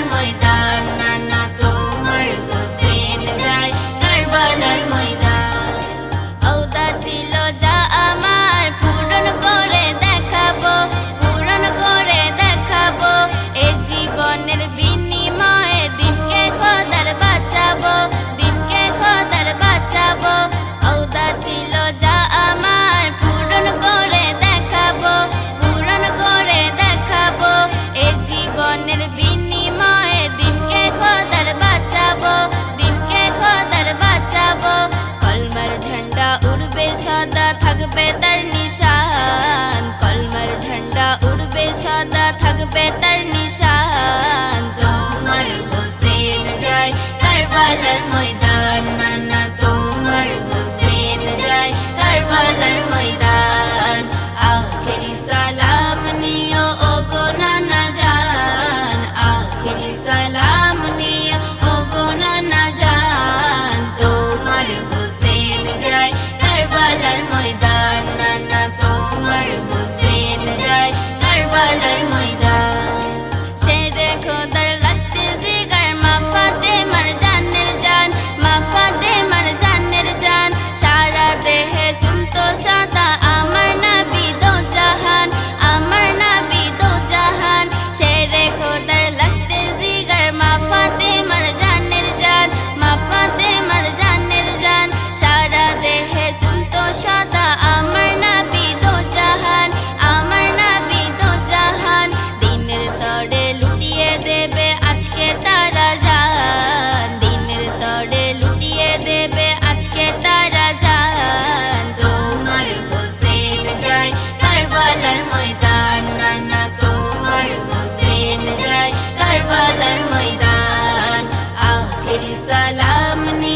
mind. উড়বে সদা থাকবে তার নিশান কলমার ঝান্ডা উড়বে সদা থাকবে তার নিশান harmony